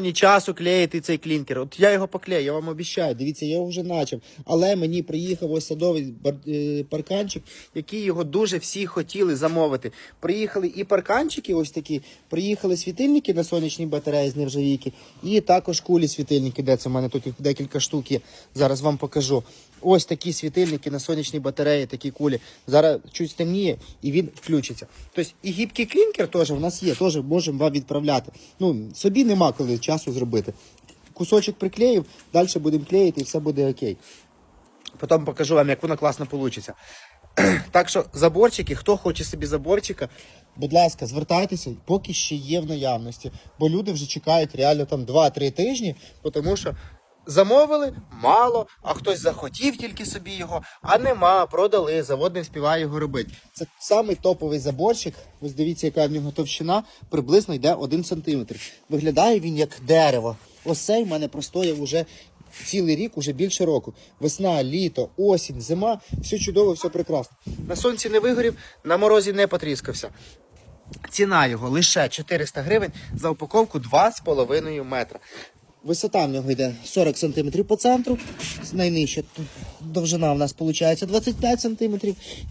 Мені часу клеїти цей клінкер. От я його поклею, я вам обіцяю. Дивіться, я його вже почав. Але мені приїхав ось садовий е, парканчик, який його дуже всі хотіли замовити. Приїхали і парканчики, ось такі, приїхали світильники на сонячній батареї з нержавійки, і також кулі світильники, де це в мене тут декілька штук є. Зараз вам покажу. Ось такі світильники на сонячній батареї, такі кулі. Зараз чуть стемніє і він включиться. Тобто і гібкий клінкер теж в нас є, теж можемо вам відправляти. Ну, собі нема коли часу зробити. Кусочок приклеїв, далі будемо клеїти і все буде окей. Потім покажу вам, як воно класно вийде. Так що заборчики, хто хоче собі заборчика, будь ласка, звертайтеся, поки ще є в наявності. Бо люди вже чекають реально там 2-3 тижні, тому що замовили мало, а хтось захотів тільки собі його, а нема, продали, завод не вспіває його робити. Це самий топовий заборчик. Ось дивіться, яка в нього товщина, приблизно йде 1 см. Виглядає він як дерево. Ось цей в мене простояв уже цілий рік, уже більше року. Весна, літо, осінь, зима, все чудово, все прекрасно. На сонці не вигорів, на морозі не потріскався. Ціна його лише 400 гривень за упаковку 2,5 метра. Висота в нього йде 40 см по центру, найнижча довжина в нас виходить 25 см.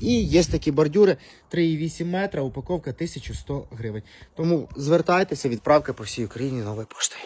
І є такі бордюри 3,8 метра, упаковка 1100 гривень. Тому звертайтеся, відправка по всій Україні нової поштою.